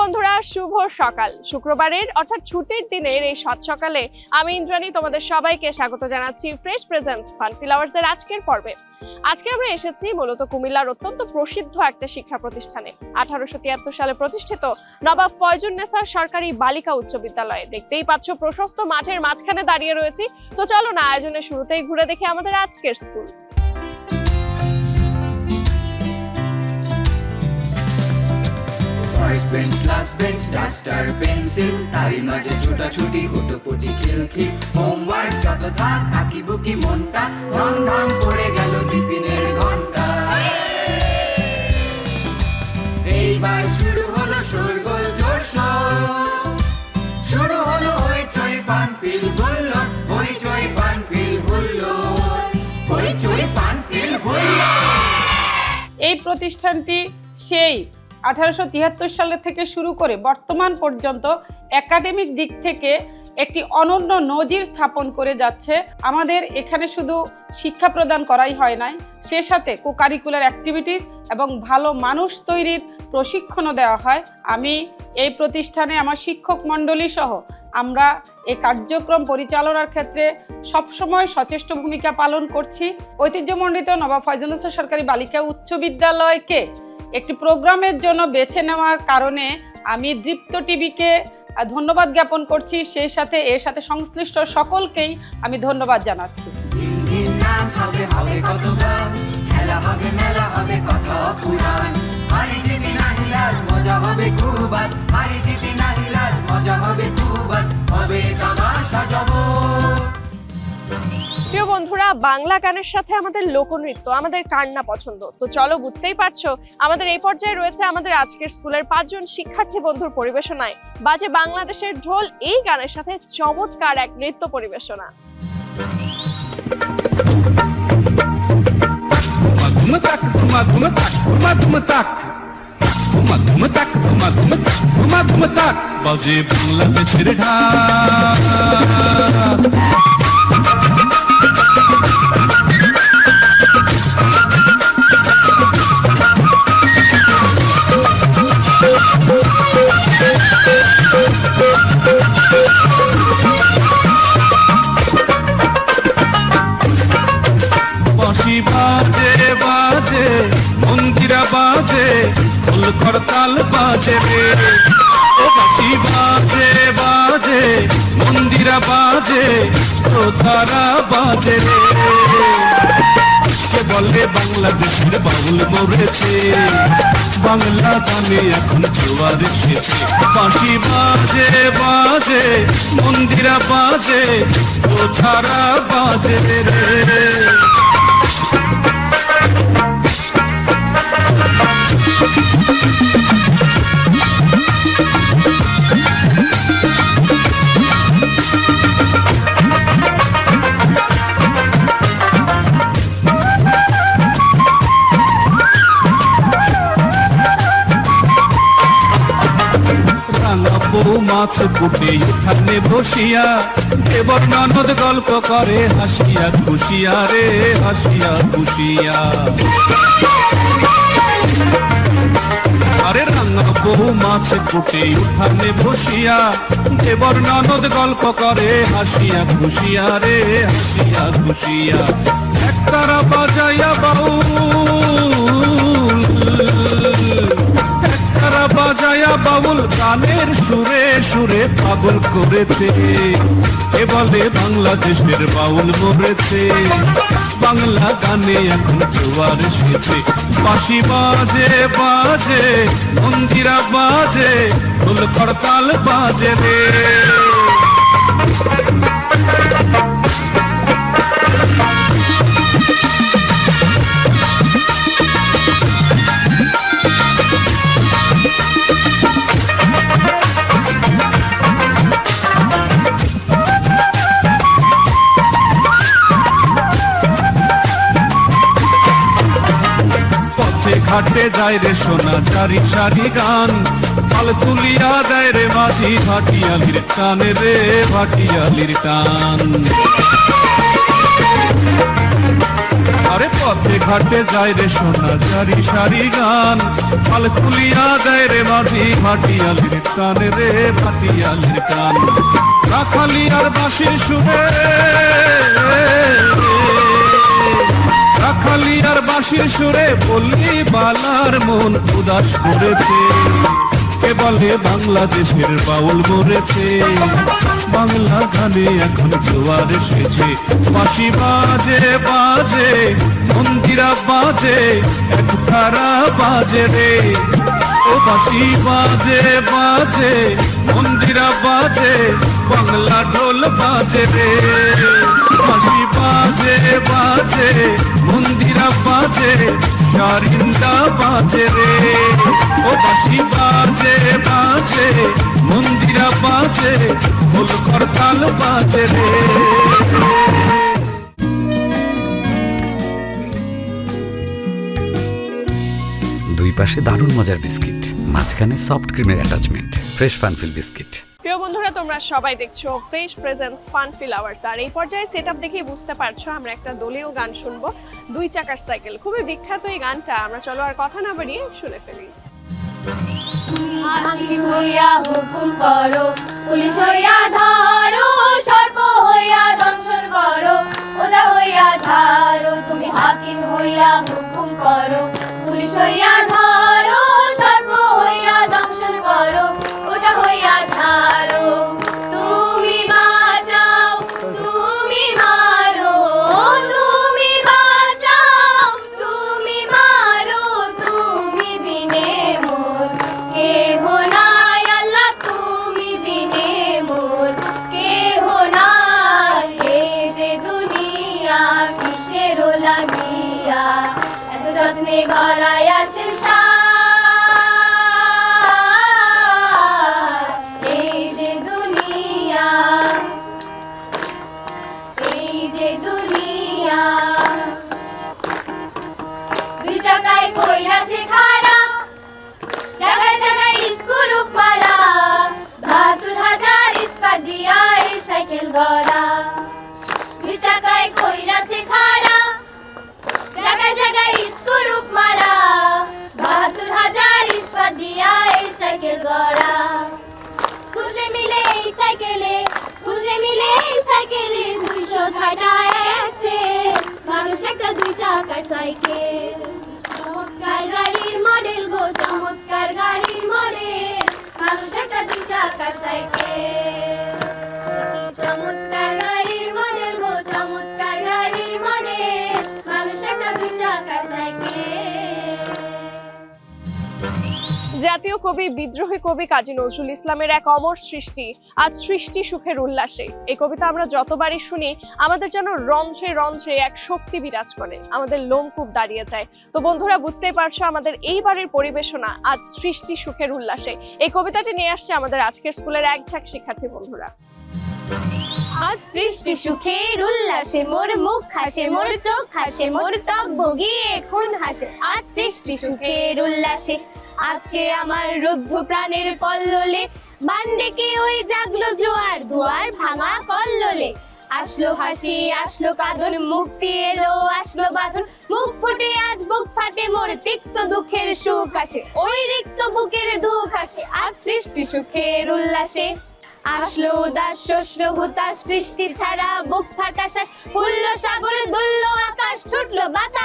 বন্ধুরা, শুভ সকাল। শুক্রবারের অর্থাৎ ছুটির দিনের এই সাত সকালে আমি ইন্দ্রাণী তোমাদের সবাইকে স্বাগত জানাচ্ছি ফ্রেশ প্রেজেন্স ফান ফ্লাওয়ার্স আজকের পর্বে। আজকে আমরা এসেছি মূলত কুমিল্লার অত্যন্ত প্রসিদ্ধ একটা শিক্ষা প্রতিষ্ঠানে। আঠারোশো তিয়াত্তর সালে প্রতিষ্ঠিত নবাব ফয়জুন্নেসা সরকারি বালিকা উচ্চ বিদ্যালয়ে। দেখতেই পাচ্ছ, প্রশস্ত মাঠের মাঝখানে দাঁড়িয়ে রয়েছি। তো চলো না, আয়োজনের শুরুতেই ঘুরে দেখি আমাদের আজকের school bench last bench duster pencil তারই মাঝে ছোটাছুটি হুটোপুটি খিলখিল হোমওয়ার্ক যত থাক আঁকি বুকি মনটা। ঢং ঢং পড়ে গেল টিফিনের ঘণ্টা। এইবার শুরু হলো শুরু। হলো fun feel fun feel fun feel এই প্রতিষ্ঠানটি সেই আঠারোশো তিয়াত্তর সালে থেকে শুরু করে বর্তমান পর্যন্ত একাডেমিক দিক থেকে একটি অনন্য নজির স্থাপন করে যাচ্ছে। আমাদের এখানে শুধু শিক্ষা প্রদান করাই হয় নাই, সে সাথে কো কারিকুলার অ্যাক্টিভিটিস এবং ভালো মানুষ তৈরির প্রশিক্ষণও দেওয়া হয়। আমি এই প্রতিষ্ঠানে আমার শিক্ষক মণ্ডলী সহ আমরা এই কার্যক্রম পরিচালনার ক্ষেত্রে সবসময় সচেষ্ট ভূমিকা পালন করছি। ঐতিহ্যমণ্ডিত নবাব ফয়জুল্লাহ সরকারি বালিকা উচ্চ বিদ্যালয়কে একটি প্রোগ্রামের জন্য বেছে নেওয়ার কারণে আমি দীপ্ত টিভিকে ধন্যবাদ জ্ঞাপন করছি। সেই সাথে এর সাথে সংশ্লিষ্ট সকলকেই আমি ধন্যবাদ জানাচ্ছি। প্রিয় বন্ধুরা, বাংলা গানের সাথে আমাদের লোকনৃত্য, আমাদের কার না পছন্দ। তো চলো বুঝতেই পারছ, আমাদের এই পর্যায়ে রয়েছে আমাদের আজকের স্কুলের পাঁচজন শিক্ষার্থী বন্ধুর পরিবেশনায়। বাজে বাংলাদেশের ঢোল, এই গানের সাথে চমৎকার এক নৃত্য পরিবেশনা। ধুম তাক ধুমা ফুল করতাল বাজে রে। ও বাঁশি বাজে বাজে, মন্দিরা বাজে ও ধারা বাজে রে। কে বলে বাংলাদেশের বাউল মরেছে? বাংলা গানে এখন জোয়ার এসেছে। বাঁশি বাজে বাজে, মন্দিরা বাজে ও ধারা বাজে রে। রাঙা বউ কুটে উঠানে বসিয়া দেবর ননদ গল্প করে, হাসিয়া খুশিয়া রে, হাসিয়া খুশিয়া। আরে রাঙা বহু মাছ কুটে উঠানে বসিয়া দেবর ননদ গল্প করে, হাসিয়া খুশিয়া রে, হাসিয়া খুশিয়া। একতারা বাজাইয়া বাউল বাজায়া বাউল গানের সুরে সুরে পাগল করেছে। এ বলে বাংলাদেশের বাউল মরেছে। বাংলা গানে এখন জোয়ার এসেছে। পাশি বাজে বাজে, মন্দিরা বাজে ফুল করতাল বাজে রে। যায় রে সোনা চারি সারি গান। পাল তুলিয়া দেয় রে মাঝি ভাটিয়ালির টান রে ভাটিয়ালির টান। আরে পথে ঘাটে যায় রে সোনা জারি সারি গান। ফাল খুলিয়া দেয় রে মাঝি ভাটিয়ালির টান রে ভাটিয়ালির টান। রাখালিয়ার বাঁশির সুরে বাঁশির সুরে বললি বালার মন, উদাস করেছে। কে বলে বাংলাদেশের বাউল মরেছে? বাংলা গানে এখন জোয়ার এসেছে বাঁশি বাজে বাজে, মন্দিরা বাজে, এক ধারা বাজে রে। ও বাঁশি বাজে বাজে, মন্দিরা বাজে, বাংলা ঢোল বাজে রে। বাঁশি বাজে বাজে মন্দিরা বাজে সারিন্দা বাজে রে। ও বাঁশি বাজে বাজে মন্দিরা বাজে ফুল করতাল বাজে রে। দুই পাশে দারুণ মজার বিস্কিট মাঝখানে সফট ক্রিমের অ্যাটাচমেন্ট ফ্রেশ ফানফিল বিস্কিট প্রিয় বন্ধুরা তোমরা সবাই দেখছ fresh presence fun feel hours আর এই পর্যায়ে সেট আপ দেখেই বুঝতে পারছ আমরা একটা দলীয় গান শুনব। দুই চাকার সাইকেল। খুবই বিখ্যাত এই গানটা। আমরা চলো আর কথা না বাড়িয়ে শুনে ফেলি। হইয়া করো, পুলিশ হইয়া সর্প দংশন করো, ওজা হইয়া ঝাড়ো তুমি হাকিম হুকুম করো, পুলিশ হইয়া ধরো, সর্প দংশন করো, ওজা বিদ্রোহী কবি কাজী নজরুল ইসলামের এক অমর সৃষ্টি, আজ সৃষ্টি সুখের উল্লাসে। এই কবিতা আমরা যতবারই শুনি, আমাদের যেন রঞ্চে রঞ্চে এক শক্তি বিরাজ করে, আমাদের লোমকূপ দাঁড়িয়ে যায়। তো বন্ধুরা, বুঝতেই পারছ আমাদের এইবারের পরিবেশনা আজ সৃষ্টি সুখের উল্লাসে। এই কবিতাটি নিয়ে আসছে আমাদের আজকের স্কুলের এক ঝাঁক শিক্ষার্থী বন্ধুরা। আজ সৃষ্টি সুখের উল্লাসে, মোর মুখ হাসে, মোর চোখ হাসে, মোর ত্বক ভোগিয়ে এখন হাসে। আজ সৃষ্টি সুখের উল্লাসে আজকে আমার রুদ্ধ প্রাণের কল্লোলে বান্ডেকে ওই জাগলো জোয়ার দুয়ার ভাঙা কল্লোলে? আসলো হাসি, আসলো কাঁদন, মুক্তি এলো, আসলো বাঁধন। মুখ ফুটে, আজ বুক ফাটে, মোর তিক্ত দুঃখের সুখ আসে। ওই রিক্ত বুকের দুঃখ আসে, আজ সৃষ্টি সুখের উল্লাসে। আসলো উদাস শস্য হুতাশ, সৃষ্টি ছাড়া বুক ফাটা শ্বাস। ফুলল সাগরে, দুলল আকাশ, ছুটলো বাতাস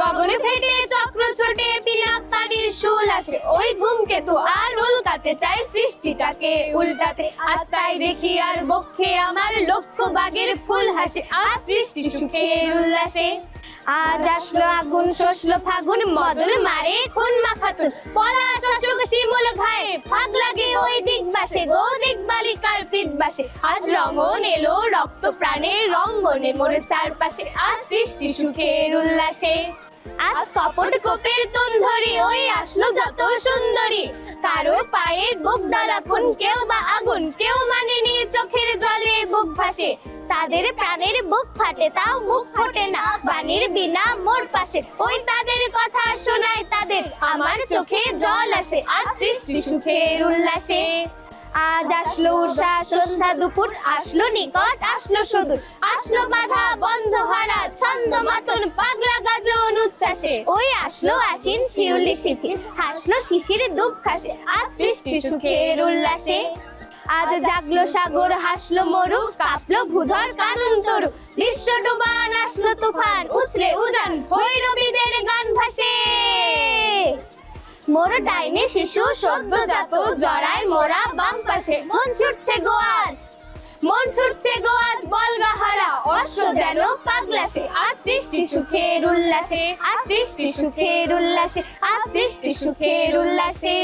গগনে ফেটে চক্র ছোটে পিনাক পানির শুল আসে। ওই ধূমকেতু আর উল্কাতে চাই সৃষ্টিটাকে। উল্টাতে আস্তায় দেখি আর বক্ষে আমার লক্ষ্য বাগের ফুল হাসে। আর সৃষ্টি সুখের উল্লাসে আজ আসলো আগুন, শোষলো ফাগুন, মদন মারে খুন মাখাতুন পলা শশক শিমুল ঘায়ে ফাগ লাগে ওই দিক বাসে গো দিক বালিকার পিঠ বাসে আজ রঙন এলো রক্ত প্রাণে, রঙ্গনে মোরে চারপাশে। আজ সৃষ্টি সুখের উল্লাসে। আজ কপট কোপের তুন ধরে, ওই আসলো যত সুন্দরী। কারও পায়ে বুক ডালাকুন, কেউ বা আগুন, কেউ মানেনি চোখের জলে বুক ভাসে। তাদের প্রাণের বুক ফাটে, তাও মুখ ফোটে না, বাণীর বিনা মোর পাশে। ওই তাদের কথা শোনায় তাদের, আমার চোখে জল আসে আজ সৃষ্টি সুখের উল্লাসে। আজ আসলো উষা, সন্ধ্যা দুপুর, আসলো নিকট, আসলো সুদূর। আসলো বাধা, বন্ধ হারা, ছন্দ মাতন পাগলা গাজন উচ্ছ্বাসে। ওই আসলো আশ্বিন শিউলি শিথিল, হাসলো শিশির দুঃখ খাসে আজ সৃষ্টি সুখের উল্লাসে। আজ জাগলো সাগর, হাসলো মরু, কাঁপলো ভূধর কানন তরু। বিশ্ব ডুবান, আসলো তুফান, উছলে উজান, ভৈরবীদের গান ভাসে। মোর ডাইনে শিশু সদ্য জাত জড়ায় মোরা বাম পাশে। মন ছুটছে গোয়াজ মন ছুটছে গোয়াজ বলগাহারা। অশ্ব যেন পাগলাসে। আজ সৃষ্টি সুখের উল্লাসে। আজ সৃষ্টি সুখের উল্লাসে। আজ সৃষ্টি সুখের উল্লাসে।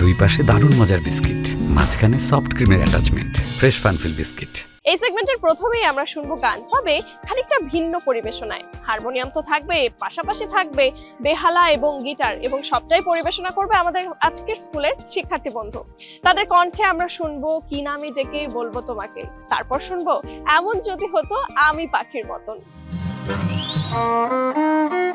দুই পাশে দারুণ মজার বিস্কিট, মাঝখানে সফট ক্রিমের অ্যাটাচমেন্ট ফ্রেশ ফানফিল বিস্কিট এই সেগমেন্টের প্রথমেই আমরা শুনব গান, তবে খানিকটা ভিন্ন পরিবেশনায়। হারমোনিয়াম তো থাকবে, পাশাপাশি থাকবে বেহালা এবং গিটার, এবং সবটাই পরিবেশনা করবে আমাদের আজকের স্কুলের শিক্ষার্থী বন্ধু। তাদের কণ্ঠে আমরা শুনব কি নামে ডেকে বলব তোমাকে। তারপর শুনব, এমন যদি হতো আমি পাখির মতন। কি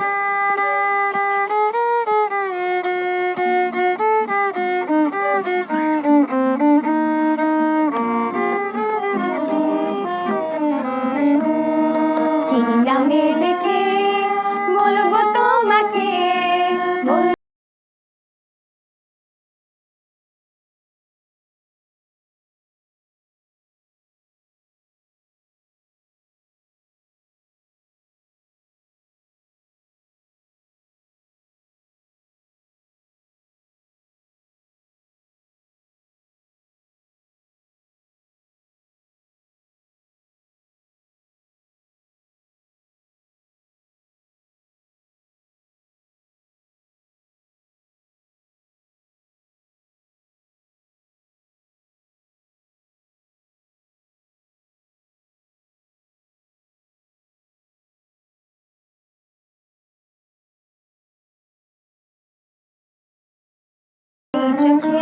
চোখে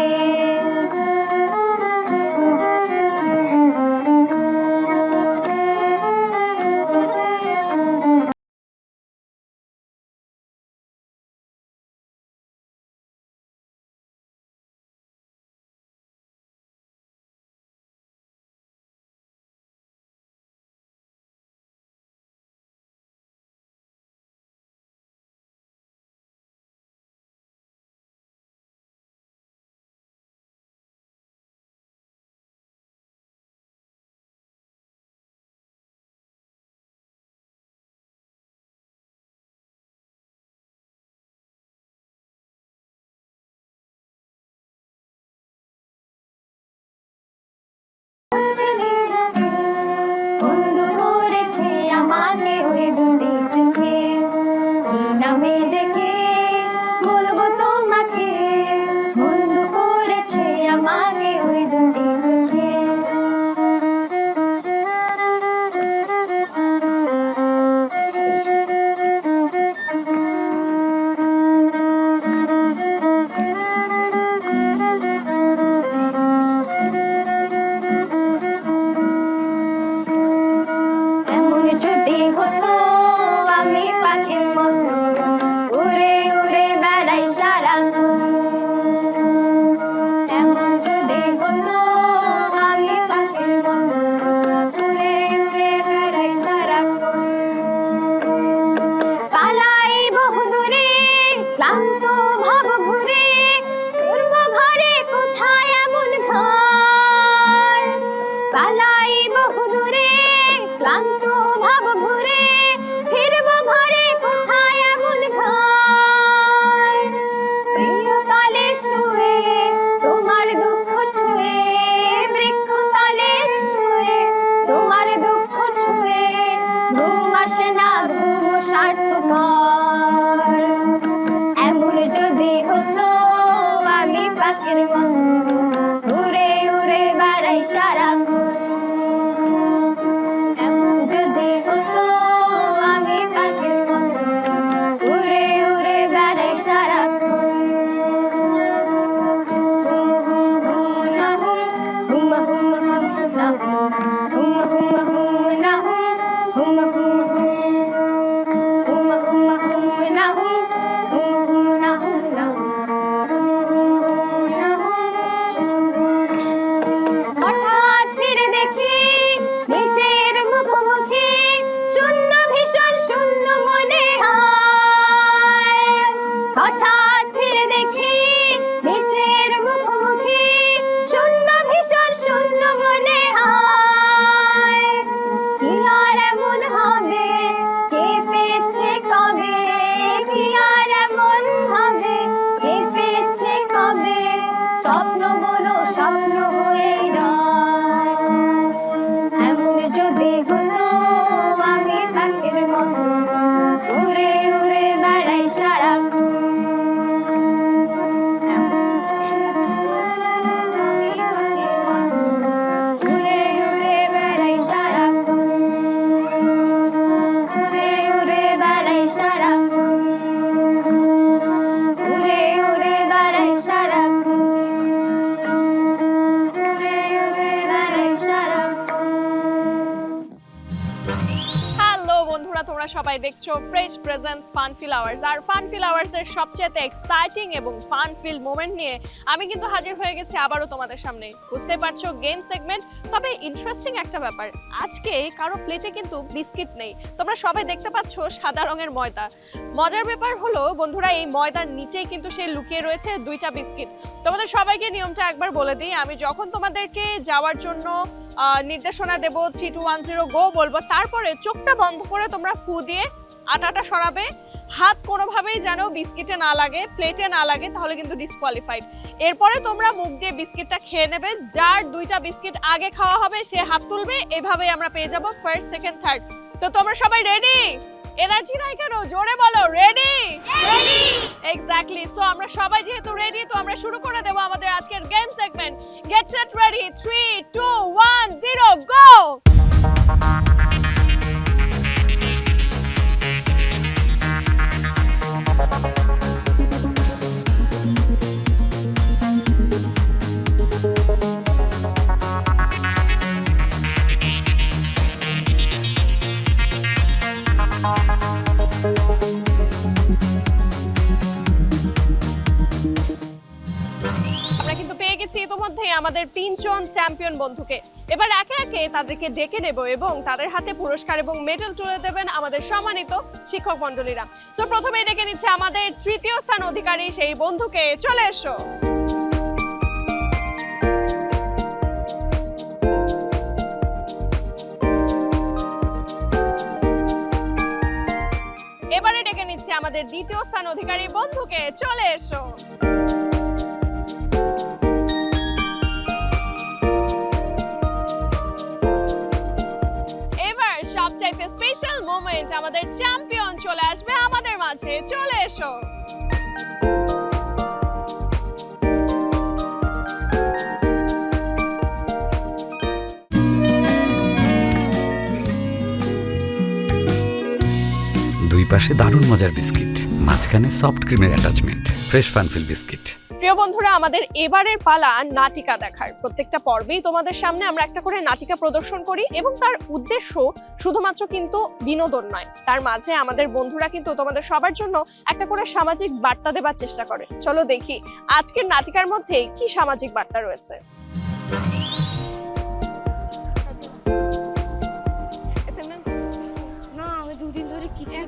দেখছ fresh presence fun feel hours আর ফান ফিল আওয়ার্স এর সবচেয়ে এক্সাইটিং এবং ফান ফিল মোমেন্ট নিয়ে আমি কিন্তু হাজির হয়ে গেছি আবারও তোমাদের সামনে। বুঝতে পারছ গেম সেগমেন্ট তবে ইন্টারেস্টিং একটা ব্যাপার। আজকে কারও প্লেটে কিন্তু বিস্কিট নেই। তোমরা সবাই দেখতে পাচ্ছ সাদা রঙের ময়দা। মজার ব্যাপার হলো, বন্ধুরা, এই ময়দার নিচেই কিন্তু সে লুকিয়ে রয়েছে দুইটা বিস্কিট। তোমাদের সবাইকে নিয়মটা একবার বলে দিই। আমি যখন তোমাদেরকে যাওয়ার জন্য নির্দেশনা দেবো three two one zero go বলব, তারপরে চোখটা বন্ধ করে তোমরা ফু দিয়ে আটাটা সরাবে। হাত কোনোভাবেই যেন বিস্কিটে না লাগে প্লেটে না লাগে তাহলে কিন্তু ডিসকোয়ালিফাইড এরপরে তোমরা মুখ দিয়ে বিস্কিটটা খেয়ে নেবে যার দুইটা বিস্কিট আগে খাওয়া হবে সে হাত তুলবে এভাবেই আমরা পেয়ে যাব ফার্স্ট সেকেন্ড থার্ড তো তোমরা সবাই রেডি এনার্জি নাই কেন? জোরে বলো রেডি এক্স্যাক্টলি সো আমরা সবাই যেহেতু রেডি তো আমরা শুরু করে দেব আমাদের আজকের game segment get set ready 3 2 1 0 go champion বন্ধুকে। এবার একে একে তাদেরকে ডেকে নেব এবং তাদের হাতে পুরস্কার এবং মেডেল তুলে দেবেন আমাদের সম্মানিত শিক্ষক মন্ডলীরা তো প্রথমে ডেকে নিচ্ছে আমাদের তৃতীয় স্থান অধিকারী, সেই বন্ধুকে চলে এসো। এবারে ডেকে নিচ্ছে আমাদের দ্বিতীয় স্থান অধিকারী, বন্ধুকে চলে এসো। মোমেন্ট আমাদের চ্যাম্পিয়ন চলে আসবে আমাদের মাঝে। চলে এসো। দুই পাশে দারুণ মজার বিস্কিট, মাঝখানে সফট ক্রিমের অ্যাটাচমেন্ট ফ্রেশ ফানফিল বিস্কিট প্রিয় বন্ধুরা আমাদের এবারের পালা নাটিকা দেখার। প্রত্যেকটা পর্বেই তোমাদের সামনে আমরা একটা করে নাটিকা প্রদর্শন করি এবং তার উদ্দেশ্য শুধুমাত্র কিন্তু বিনোদন নয়। তার মাঝে আমাদের বন্ধুরা কিন্তু তোমাদের সবার জন্য একটা করে সামাজিক বার্তা দেবার চেষ্টা করে। চলো দেখি আজকের নাটিকার মধ্যে কি সামাজিক বার্তা রয়েছে? না আমি দুদিন ধরে কিছু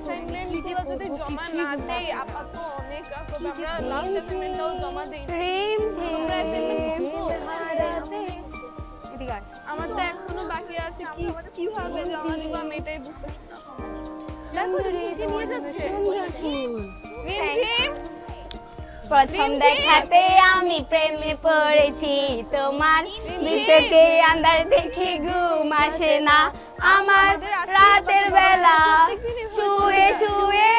জমা না দেই আপাতত আমরা লাস্ট অ্যাসাইনমেন্টটাও জমা দেই প্রেম তোমরা assignment দিয়েছ? এদিকে আয়। আমার তো এখনও বাকি আছে। কি কীভাবে জমা দিব আমি এটাই বুঝতেছি না। দেখো দিদি নিয়ে যাচ্ছে? রিমঝিম? প্রথম দেখাতে আমি প্রেমে পড়েছি। তোমার নিচকে আন্দার দেখে ঘুম আসে না। আমার রাতের বেলা শুয়ে শুয়ে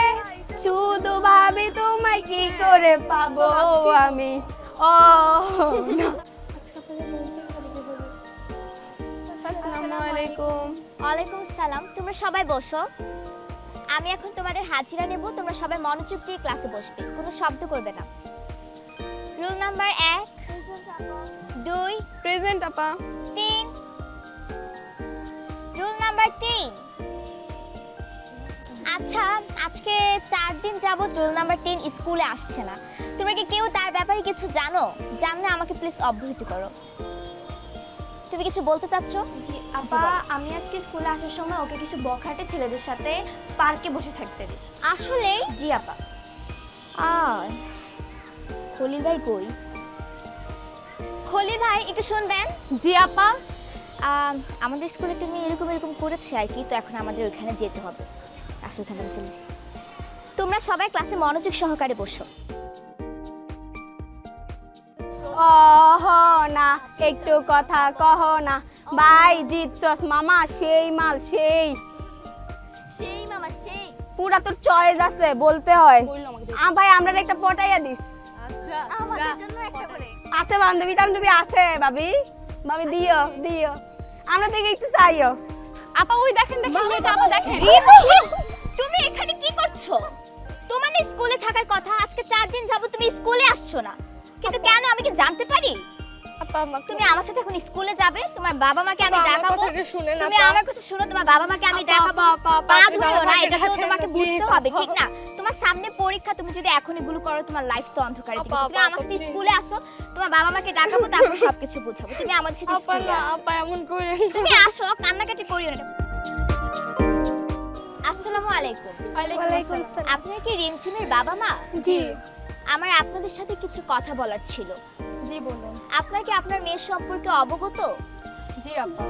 শুধু ভাবি তোমায় কি করে পাবো আমি? ও আলাইকুম ওয়ালাইকুম সালাম তোমরা সবাই বসো। আমি এখন তোমাদের হাজিরা নেব তোমরা সবাই মনোযোগ দিয়ে ক্লাসে বসবে কোনো শব্দ করবে না। রুল নাম্বার এক দুই প্রেজেন্ট আপা। তিন। রুল নাম্বার তিন আচ্ছা আজকে চার দিন যাবত রুল নাম্বার টেন স্কুলে আসছে না। তোমরা কি কেউ তার ব্যাপারে কিছু জানো? জানলে আমাকে প্লিজ অবহিত করো। তুমি কিছু বলতে চাচ্ছ? জি আপা, আমি আজকে স্কুলে আসার সময় ওকে কিছু বখাটে ছেলেদের সাথে পার্কে বসে থাকতে দিই। আসলেই জি আপা আর? খলিল ভাই কই? খলিল ভাই একটু শুনবেন? জি আপা আম, আমাদের স্কুলে তুমি এরকম এরকম করেছে আর কি তো এখন আমাদের ওইখানে যেতে হবে। ওখানে আমি চলে তোমরা সবাই ক্লাসে মনোযোগ সহকারে বসো। অহ না একটু কথা কহ না। ভাই জিতছস মামা সেই মাল সেই। সেই মামা সেই। পুরা তোর চয়েস আছে বলতে হয়। আ ভাই আমরা একটা পটাইয়া দিস। আমাদের জন্য একটা করে। আছে বান্ধবী টান্ধবী আছে ভাবি। ভাবি দিও দিও। আমরা তো একটু চাইও। আপা ওই দেখেন দেখেন মেয়েটা আপা দেখেন। তুমি এখানে কি করছ? তোমার না স্কুলে থাকার কথা আজকে চার দিন যাব তুমি স্কুলে আসছো না। কিন্তু কেন আমি কি জানতে পারি? আপা আমাকে তুমি আমার সাথে এখন স্কুলে যাবে তোমার বাবা মাকে আমি দেখাবো। তুমি আমার কথা শুনো তোমার বাবা মাকে আমি দেখাবো। আপা, আপা, পা বাবা না এটা তো তোমাকে বুঝতে হবে ঠিক না? তোমার সামনে পরীক্ষা তুমি যদি এখন এগুলো করো তোমার লাইফ তো অন্ধকারে দিকে। তুমি আমার সাথে স্কুলে আসো তোমার বাবা মাকে দেখাবো তারপর সবকিছু বুঝাবো। তুমি আমার সাথে আপা স্কুলে না আসো। আপা এমন করে তুমি আসো কান্নাকাটি করিও না। আসসালামু আলাইকুম। ওয়ালাইকুম আসসালাম। আপনার কি রিমঝিমের বাবা মা? জি। আমার আপনাদের সাথে কিছু কথা বলার ছিল। জি বলুন। আপনার কি আপনার মেয়ের সম্পর্কে অবগত? জি আপা।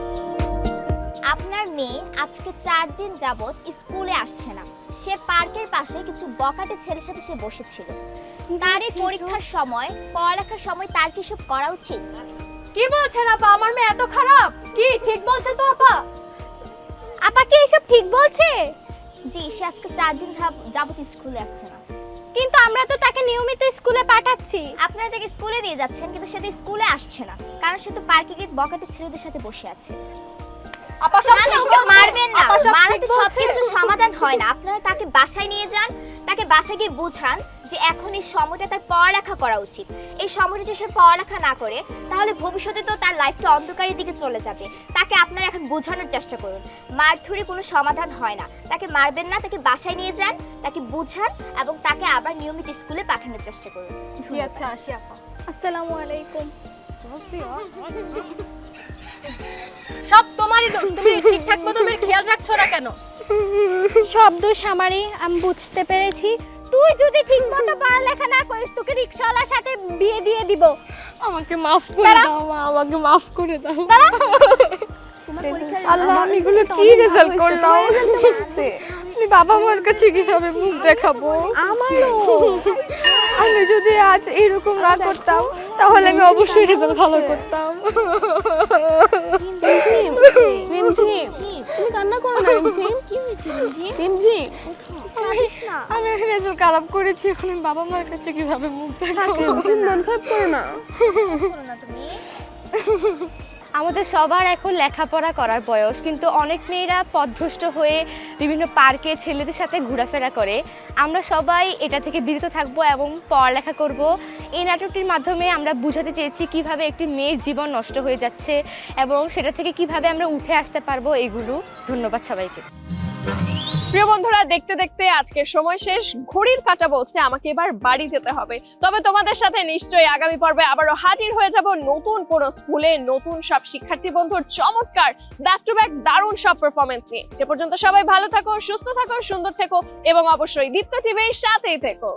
আপনার মেয়ে আজকে চার দিন যাবত স্কুলে আসছে না। সে পার্কের পাশে কিছু বকাটে ছেলের সাথে সে বসেছিল। তার এই পরীক্ষার সময় পড়ালেখার সময় তার কি সব করা উচিত? কি বলছেন আপা? আমার মেয়ে এত খারাপ। কি ঠিক বলছে তো আপা? আপা কি এসব ঠিক বলছে? জি সে আজকে চার দিন যাব- যাবত স্কুলে আসছে না। কিন্তু আমরা তো তাকে নিয়মিত স্কুলে পাঠাচ্ছি। আপনারা তাকে স্কুলে দিয়ে যাচ্ছেন, কিন্তু সে তো স্কুলে আসছে না। কারণ সে তো পার্কে গিয়ে বকাটে ছেলেদের সাথে বসে আছে। আপা সব না না ঠিক ওকে বলছে। মারবেন না। আপা সব ঠিক মারাতে সবকিছু সমাধান হয় না। আপনারা তাকে বাসায় নিয়ে যান তাকে বাসায় গিয়ে বুঝান যে এখন এই সময়টা তার পড়ালেখা করা উচিত। এই সময়টা যদি সে পড়ালেখা না করে তাহলে ভবিষ্যতে তো তার লাইফটা অন্ধকারের দিকে চলে যাবে। তাকে আপনারা এখন বোঝানোর চেষ্টা করুন। মারধরে কোনো সমাধান হয় না। তাকে মারবেন না তাকে বাসায় নিয়ে যান তাকে বুঝান এবং তাকে আবার নিয়মিত স্কুলে পাঠানোর চেষ্টা করুন। জি আচ্ছা আসি আপা। আসসালামু আলাইকুম। তোমারই দোষ তুমি ঠিকঠাক মতো বের খেয়াল রাখছো না কেন? সব দোষ আমারই আমি বুঝতে পেরেছি। তুই যদি ঠিকমতো পড়ালেখা না করিস তোকে রিক্সাওয়ালার সাথে বিয়ে দিয়ে দিব। আমাকে মাফ করে দাও মা আমাকে মাফ করে দাও। আল্লাহ আমি এগুলো রেজাল্ট কি রেজাল্ট করলাম? আমি বাবা মার কাছে কীভাবে মুখ দেখাবো? আমারও। আমি যদি আজ এরকম না করতাম তাহলে আমি অবশ্যই রেজাল্ট ভালো করতাম। তুমি কান্না করো না রিমঝিম। কি হয়েছে রিমঝিম? রিমঝিম। আমি রেজাল্ট খারাপ করেছি এখন আমি বাবা মার কাছে কীভাবে মুখ দেখাবো? রিমঝিম মন খারাপ করো না। আমাদের সবার এখন লেখাপড়া করার বয়স কিন্তু অনেক মেয়েরা পথভ্রষ্ট হয়ে বিভিন্ন পার্কে ছেলেদের সাথে ঘোরাফেরা করে। আমরা সবাই এটা থেকে বিরত থাকব এবং পড়ালেখা করব। এই নাটকটির মাধ্যমে আমরা বুঝাতে চেয়েছি কীভাবে একটি মেয়ের জীবন নষ্ট হয়ে যাচ্ছে এবং সেটা থেকে কীভাবে আমরা উঠে আসতে পারব এগুলো। ধন্যবাদ সবাইকে। প্রিয় বন্ধুরা, দেখতে দেখতে আজকে সময় শেষ। ঘড়ির কাটা বলছে, আমাকে এবার বাড়ি যেতে হবে। তবে তোমাদের সাথে নিশ্চয়ই আগামী পর্বে আবারও হাজির হয়ে যাব নতুন কোনো স্কুলে। নতুন সব শিক্ষার্থী বন্ধুর চমৎকার ব্যাক টু ব্যাক দারুণ সব পারফরমেন্স নিয়ে। যে পর্যন্ত সবাই ভালো থাকো, সুস্থ থাকো, সুন্দর থেকো এবং অবশ্যই দীপ্ত টিভির সাথেই থেকো।